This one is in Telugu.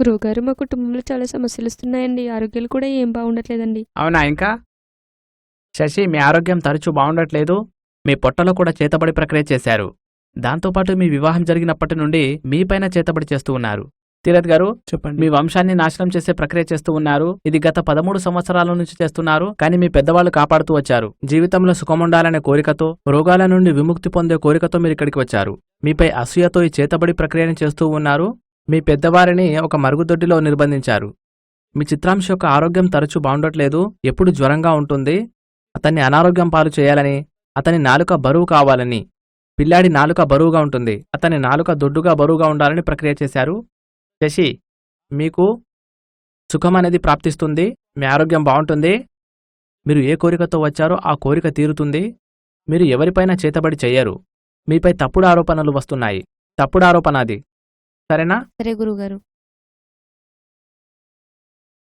గురువుగారు మా కుటుంబంలో చాలా సమస్యలు వస్తున్నాయండి. ఆరోగ్యాలు కూడా ఏం బాగుండట్లేదండి. అవునా ఇంకా? శశి మీ ఆరోగ్యం తరచూ బాగుండట్లేదు. మీ పొట్టలో కూడా చేతబడి ప్రక్రియ చేశారు. దాంతోపాటు మీ వివాహం జరిగినప్పటి నుండి మీపైన చేతబడి చేస్తూ ఉన్నారు. తీరత్ గారు చెప్పండి. మీ వంశాన్ని నాశనం చేసే ప్రక్రియ చేస్తూ ఉన్నారు. ఇది గత పదమూడు సంవత్సరాల నుంచి చేస్తున్నారు. కానీ మీ పెద్దవాళ్ళు కాపాడుతూ వచ్చారు. జీవితంలో సుఖముండాలనే కోరికతో రోగాల నుండి విముక్తి పొందే కోరికతో మీరు ఇక్కడికి వచ్చారు. మీపై అసూయతో ఈ చేతబడి ప్రక్రియను చేస్తూ ఉన్నారు. మీ పెద్దవారిని ఒక మరుగుదొడ్డిలో నిర్బంధించారు. మీ చిత్రాంశ యొక్క ఆరోగ్యం తరచూ బాగుండట్లేదు ఎప్పుడు జ్వరంగా ఉంటుంది అతన్ని అనారోగ్యం పాలు చేయాలని అతని నాలుక బరువు కావాలని పిల్లాడి నాలుక బరువుగా ఉంటుంది అతని నాలుక దొడ్డుగా బరువుగా ఉండాలని ప్రక్రియ చేశారు. శశి మీకు సుఖం అనేది ప్రాప్తిస్తుంది మీ ఆరోగ్యం బాగుంటుంది మీరు ఏ కోరికతో వచ్చారో ఆ కోరిక తీరుతుంది మీరు ఎవరిపైనా చేతబడి చెయ్యరు మీపై తప్పుడు ఆరోపణలు వస్తున్నాయి తప్పుడు ఆరోపణ అది. సరేనా? సరే గురువుగారు